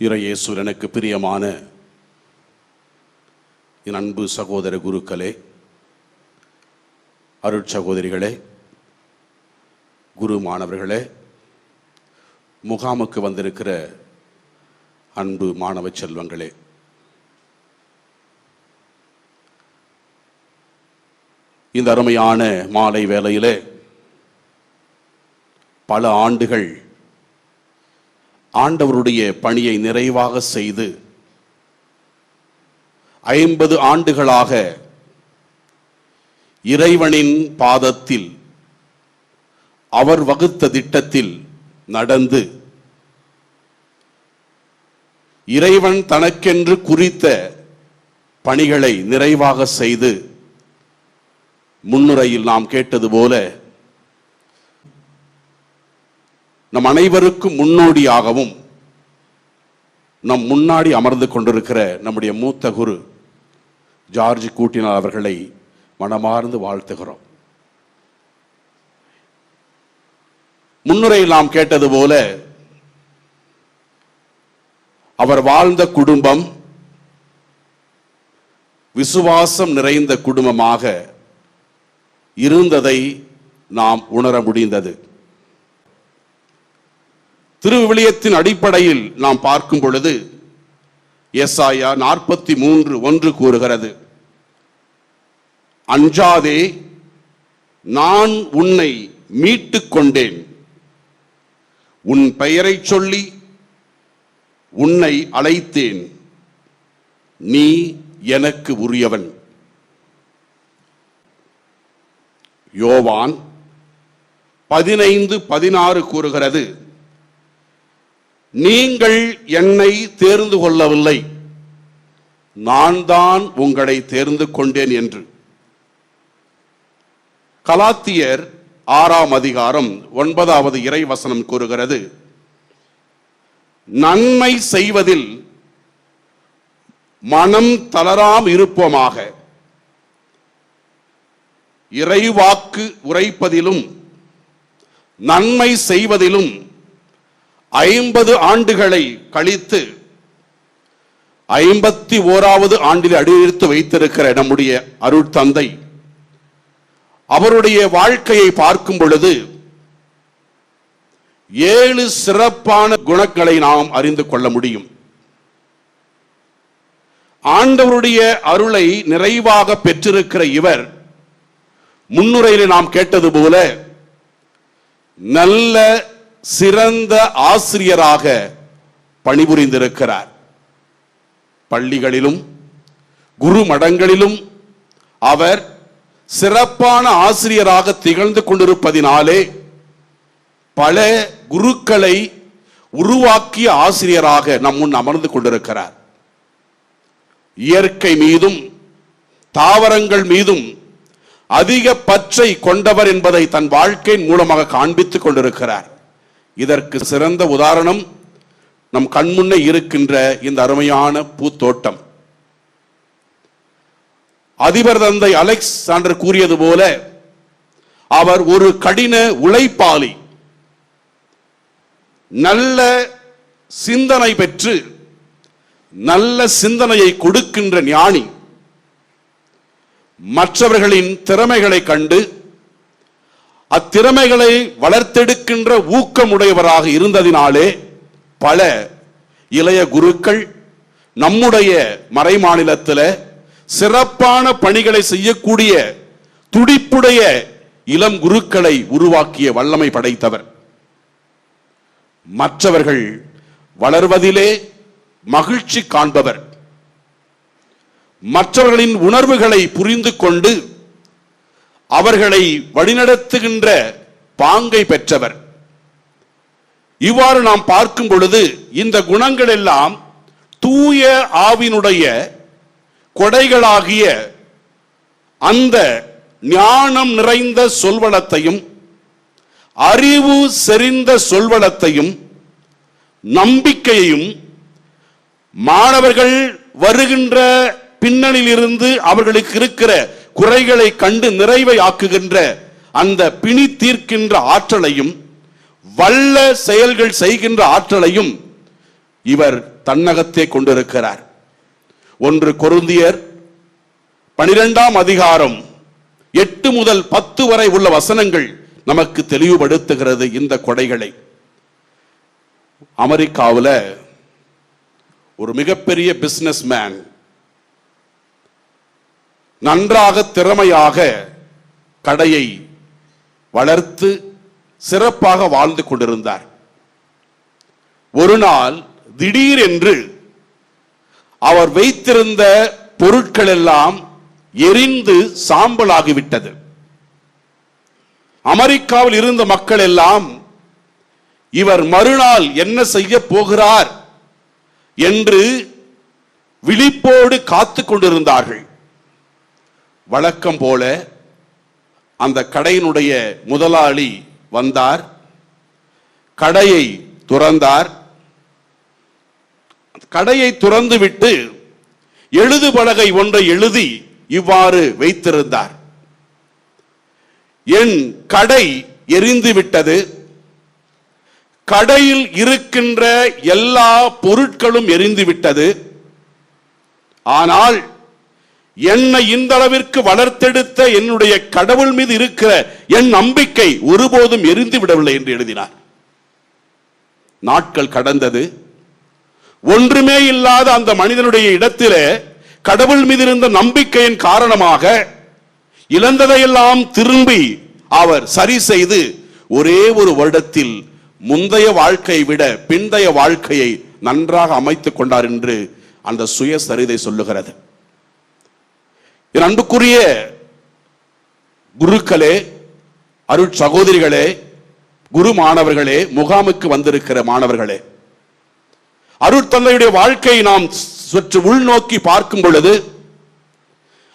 இறையேசுரனுக்கு பிரியமான என் அன்பு சகோதர குருக்களே அருட்சகோதரிகளே குரு மாணவர்களே முகாமுக்கு வந்திருக்கிற அன்பு மாணவ செல்வங்களே இந்த அருமையான மாலை வேளையிலே பல ஆண்டுகள் ஆண்டவருடைய பணியை நிறைவாக செய்து ஐம்பது ஆண்டுகளாக இறைவனின் பாதத்தில் அவர் வகுத்த திட்டத்தில் நடந்து இறைவன் தனக்கென்று குறித்த பணிகளை நிறைவாக செய்து முன்னுரையில் நாம் கேட்டது போல நம் அனைவருக்கும் முன்னோடியாகவும் நம் முன்னாடி அமர்ந்து கொண்டிருக்கிற நம்முடைய மூத்த குரு ஜார்ஜ் கூட்டினால் அவர்களை மனமார்ந்து வாழ்த்துகிறோம். முன்னுரையில் நாம் கேட்டது போல அவர் வாழ்ந்த குடும்பம் விசுவாசம் நிறைந்த குடும்பமாக இருந்ததை நாம் உணர முடிந்தது. திருவிவிலியத்தின் அடிப்படையில் நாம் பார்க்கும் பொழுது எஸ்ஆயா நாற்பத்தி மூன்று ஒன்று கூறுகிறது. அஞ்சாதே நான் உன்னை மீட்டு கொண்டேன். உன் பெயரைச் சொல்லி உன்னை அழைத்தேன். நீ எனக்கு உரியவன். யோவான் பதினைந்து பதினாறு கூறுகிறது. நீங்கள் என்னை தேர்ந்து கொள்ளவில்லை. நான் தான் உங்களை தேர்ந்து கொண்டேன் என்று. கலாத்தியர் ஆறாம் அதிகாரம் ஒன்பதாவது இறை வசனம் கூறுகிறது நன்மை செய்வதில் மனம் தளராம் இருப்போமாக. இறைவாக்கு உரைப்பதிலும் நன்மை செய்வதிலும் ஐம்பது ஆண்டுகளை கழித்து ஐம்பத்தி ஓராவது ஆண்டில் அடியெடுத்து வைத்திருக்கிற நம்முடைய அருட்தந்தை அவருடைய வாழ்க்கையை பார்க்கும் பொழுது ஏழு சிறப்பான குணங்களை நாம் அறிந்து கொள்ள முடியும். ஆண்டவருடைய அருளை நிறைவாக பெற்றிருக்கிற இவர் முன்னுரையில் நாம் கேட்டது போல நல்ல சிறந்த ஆசிரியராக பணிபுரிந்திருக்கிறார். பள்ளிகளிலும் குரு மடங்களிலும் அவர் சிறப்பான ஆசிரியராக திகழ்ந்து கொண்டிருப்பதினாலே பல குருக்களை உருவாக்கிய ஆசிரியராக நம் முன் அமர்ந்து கொண்டிருக்கிறார். இயற்கை மீதும் தாவரங்கள் மீதும் அதிக பற்றை கொண்டவர் என்பதை தன் வாழ்க்கையின் மூலமாக காண்பித்துக் கொண்டிருக்கிறார். இதற்கு சிறந்த உதாரணம் நம் கண்முன்னே இருக்கின்ற இந்த அருமையான பூத்தோட்டம். அதிபர் தந்தை அலெக்ஸ் சாண்டர் கூறியது போல அவர் ஒரு கடின உழைப்பாளி. நல்ல சிந்தனை பெற்று நல்ல சிந்தனையை கொடுக்கின்ற ஞானி. மற்றவர்களின் திறமைகளை கண்டு அத்திறமைகளை வளர்த்தெடுக்கின்ற ஊக்கமுடையவராக இருந்ததினாலே பல இளைய குருக்கள் நம்முடைய மறைமாநிலத்தில் சிறப்பான பணிகளை செய்யக்கூடிய துடிப்புடைய இளம் குருக்களை உருவாக்கிய வல்லமை படைத்தவர். மற்றவர்கள் வளர்வதிலே மகிழ்ச்சி காண்பவர். மற்றவர்களின் உணர்வுகளை புரிந்து கொண்டு அவர்களை வழிநடத்துகின்ற பாங்கை பெற்றவர். இவ்வாறு நாம் பார்க்கும் பொழுது இந்த குணங்கள் எல்லாம் தூய ஆவினுடைய கொடைகளாகிய அந்த ஞானம் நிறைந்த சொல்வளத்தையும் அறிவு செறிந்த சொல்வளத்தையும் நம்பிக்கையையும் மாணவர்கள் வருகின்ற பின்னணியிலிருந்து அவர்களுக்கு இருக்கிற குறைகளை கண்டு நிறைவை ஆக்குகின்ற அந்த பிணி தீர்க்கின்ற ஆற்றலையும் வல்ல செயல்கள் செய்கின்ற ஆற்றலையும் இவர் தன்னகத்தே கொண்டிருக்கிறார். ஒன்று கொருந்தியர் பனிரெண்டாம் அதிகாரம் எட்டு முதல் பத்து வரை உள்ள வசனங்கள் நமக்கு தெளிவுபடுத்துகிறது இந்த கொடைகளை. அமெரிக்காவில் ஒரு மிகப்பெரிய பிஸ்னஸ் மேன் நன்றாக திறமையாக கடையை வளர்த்து சிறப்பாக வாழ்ந்து கொண்டிருந்தார். ஒரு நாள் திடீரென்று அவர் வைத்திருந்த பொருட்கள் எல்லாம் எரிந்து சாம்பலாகிவிட்டது. அமெரிக்காவில் இருந்த மக்கள் எல்லாம் இவர் மறுநாள் என்ன செய்ய போகிறார் என்று விழிப்போடு காத்து கொண்டிருந்தார்கள். வழக்கம் போல அந்த கடையினுடைய முதலாளி வந்தார் கடையை துறந்தார். கடையை துறந்து விட்டு எழுது பலகை ஒன்றை எழுதி இவ்வாறு வைத்திருந்தார். என் கடை எரிந்து விட்டது கடையில் இருக்கின்ற எல்லா பொருட்களும் எரிந்து விட்டது ஆனால் என்னை இந்த அளவிற்கு வளர்த்தெடுத்த என்னுடைய கடவுள் மீது இருக்கிற என் நம்பிக்கை ஒருபோதும் எரிந்து விடவில்லை என்று எழுதினார். நாட்கள் கடந்தது. ஒன்றுமே இல்லாத அந்த மனிதனுடைய இடத்திலே கடவுள் மீது இருந்த நம்பிக்கையின் காரணமாக இழந்ததையெல்லாம் திரும்பி அவர் சரி செய்து ஒரே ஒரு வருடத்தில் முந்தைய வாழ்க்கையை விட பிந்தைய வாழ்க்கையை நன்றாக அமைத்துக் கொண்டார் என்று அந்த சுயசரிதை சொல்லுகிறது. என் அன்புக்குரிய குருக்களே அருட் சகோதரிகளே குரு மாணவர்களே முகாமுக்கு வந்திருக்கிற மாணவர்களே. அருட்தந்தையுடைய வாழ்க்கையை நாம் சற்று உள்நோக்கி பார்க்கும் பொழுது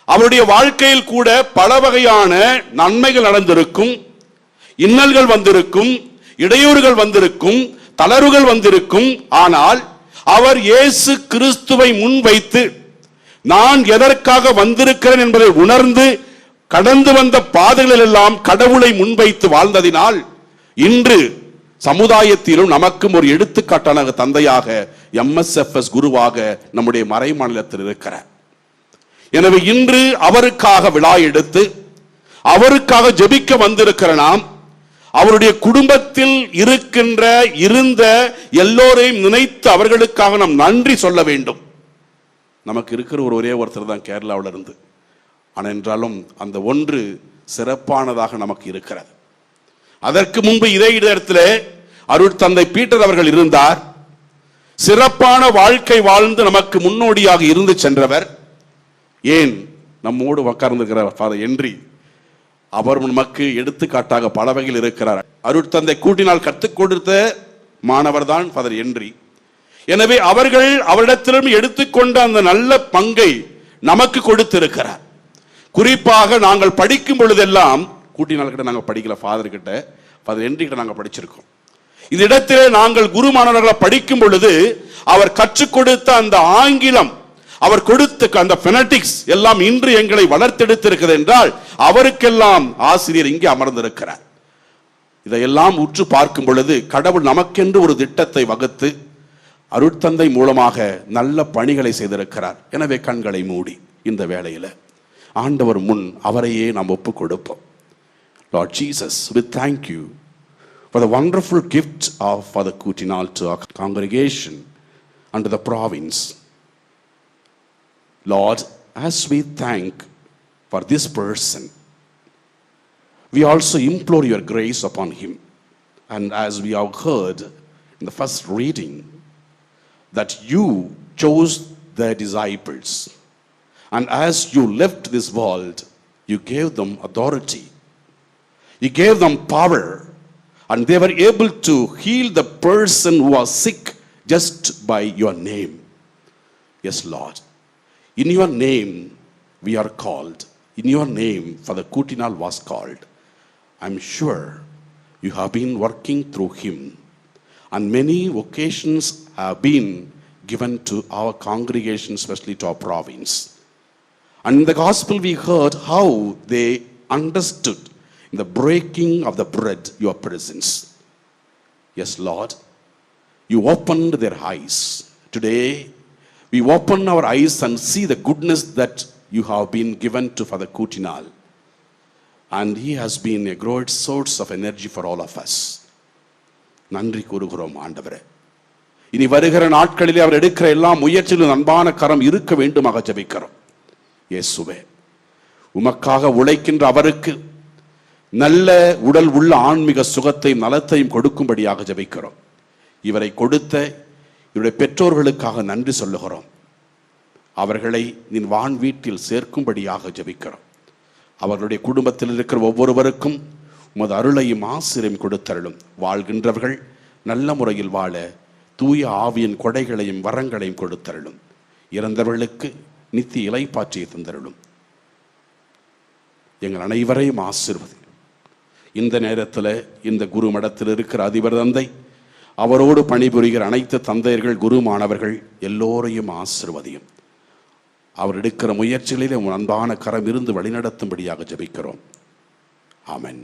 அவருடைய வாழ்க்கையில் கூட பல வகையான நன்மைகள் நடந்திருக்கும் இன்னல்கள் வந்திருக்கும் இடையூறுகள் வந்திருக்கும் தளர்வுகள் வந்திருக்கும். ஆனால் அவர் இயேசு கிறிஸ்துவை முன்வைத்து நான் எதற்காக வந்திருக்கிறேன் என்பதை உணர்ந்து கடந்து வந்த பாதைகளில் எல்லாம் கடவுளை முன்வைத்து வாழ்ந்ததினால் இன்று சமுதாயத்திலும் நமக்கும் ஒரு எடுத்துக்காட்டான தந்தையாக எம்எஸ்எஃப்எஸ் குருவாக நம்முடைய மறை மாநிலத்தில் இருக்கிறார். எனவே இன்று அவருக்காக விழா எடுத்து அவருக்காக ஜெபிக்க வந்திருக்கிற நாம் அவருடைய குடும்பத்தில் இருக்கின்ற இருந்த எல்லோரையும் நினைத்து அவர்களுக்காக நாம் நன்றி சொல்ல வேண்டும். நமக்கு இருக்கிற ஒரு ஒரே ஒருத்தர் தான் கேரளாவில் இருந்து. ஆனால் என்றாலும் அந்த ஒன்று சிறப்பானதாக நமக்கு இருக்கிறது. அதற்கு முன்பு இதே இடத்துல அருட்தந்தை பீட்டர் அவர்கள் இருந்தார். சிறப்பான வாழ்க்கை வாழ்ந்து நமக்கு முன்னோடியாக இருந்து சென்றவர். ஏன்? நம்மோடு உட்கார்ந்துக்கிற ஃபாதர் என்றி அவர் நமக்கு எடுத்துக்காட்டாக பல வகையில் இருக்கிறார். அருட்தந்தை கூட்டினால் கற்றுக் கொடுத்த மாணவர் தான் ஃபாதர் என்றி எனவே அவர்கள் அவரிடத்திலும் எடுத்துக்கொண்ட அந்த நல்ல பங்கை நமக்கு கொடுத்திருக்கிறார். குறிப்பாக நாங்கள் படிக்கும் பொழுதெல்லாம் கூட்டினால் கிட்ட நாங்கள் படிக்கல ஃபாதர் கிட்ட ஃபாதர் என்றி கிட்ட நாங்கள் படிச்சிருக்கோம். இந்த இடத்திலே நாங்கள் குரு மாணவர்களை படிக்கும் பொழுது அவர் கற்றுக் கொடுத்த அந்த ஆங்கிலம் அவர் கொடுத்த அந்த பெனட்டிக்ஸ் எல்லாம் இன்று எங்களை வளர்த்தெடுத்திருக்கிறது என்றால் அவருக்கெல்லாம் ஆசிரியர் இங்கே அமர்ந்திருக்கிறார். இதையெல்லாம் உற்று பார்க்கும் பொழுது கடவுள் நமக்கென்று ஒரு திட்டத்தை வகுத்து அருட்தந்தை மூலமாக நல்ல பணிகளை செய்திருக்கிறார் எனவே கண்களை மூடி இந்த வேளையில் ஆண்டவர் முன் அவரையே நாம் ஒப்புக் கொடுப்போம் Lord Jesus with thank you for the wonderful gift of father கூட்டினால் to congregation and the province Lord as we thank for this person we also implore your grace upon him. And as we have heard in the first reading, that you chose the disciples. And as you left this world, you gave them authority. You gave them power. And they were able to heal the person who was sick just by your name. Yes, Lord. In your name we are called. In your name, Father Kutinal was called. I'm sure you have been working through him. And many occasions have been given to our congregation, especially to our province. And in the gospel, we heard how they understood in the breaking of the bread your presence. Yes, Lord, you opened their eyes Today, we open our eyes and see the goodness that you have been given to Father Kutinal. And he has been a great source of energy for all of us. நன்றி கூறுகிறோம் ஆண்டவரே. இனி வருகிற நாட்களிலே அவர் எடுக்கிற எல்லா முயற்சியிலும் அன்பான கரம் இருக்க வேண்டுமாக ஜெபிக்கிறோம். இயேசுவே உமக்காக உழைக்கின்ற அவருக்கு நல்ல உடல் உள்ள ஆன்மீக சுகத்தையும் நலத்தையும் கொடுக்கும்படியாக ஜெபிக்கிறோம். இவரை கொடுத்த இவருடைய பெற்றோர்களுக்காக நன்றி சொல்லுகிறோம். அவர்களை நின் வான் வீட்டில் சேர்க்கும்படியாக ஜெபிக்கிறோம். அவர்களுடைய குடும்பத்தில் இருக்கிற ஒவ்வொருவருக்கும் உமது அருளையும் ஆசிரியம் கொடுத்தருளும். வாழ்கின்றவர்கள் நல்ல முறையில் வாழ தூய ஆவியின் கொடைகளையும் வரங்களையும் கொடுத்தருளும். இறந்தவர்களுக்கு நித்திய இலைப்பாற்றியை தந்தருளும். எங்கள் அனைவரையும் ஆசிர்வதி இந்த நேரத்தில் இந்த குரு மடத்தில் இருக்கிற அதிபர் தந்தை அவரோடு பணிபுரிகிற அனைத்து தந்தையர்கள் குரு மாணவர்கள் எல்லோரையும் ஆசிர்வதியும். அவர் எடுக்கிற முயற்சிகளிலே உன் அன்பான கரம் இருந்து வழிநடத்தும்படியாக ஜெபிக்கிறோம். ஆமன்.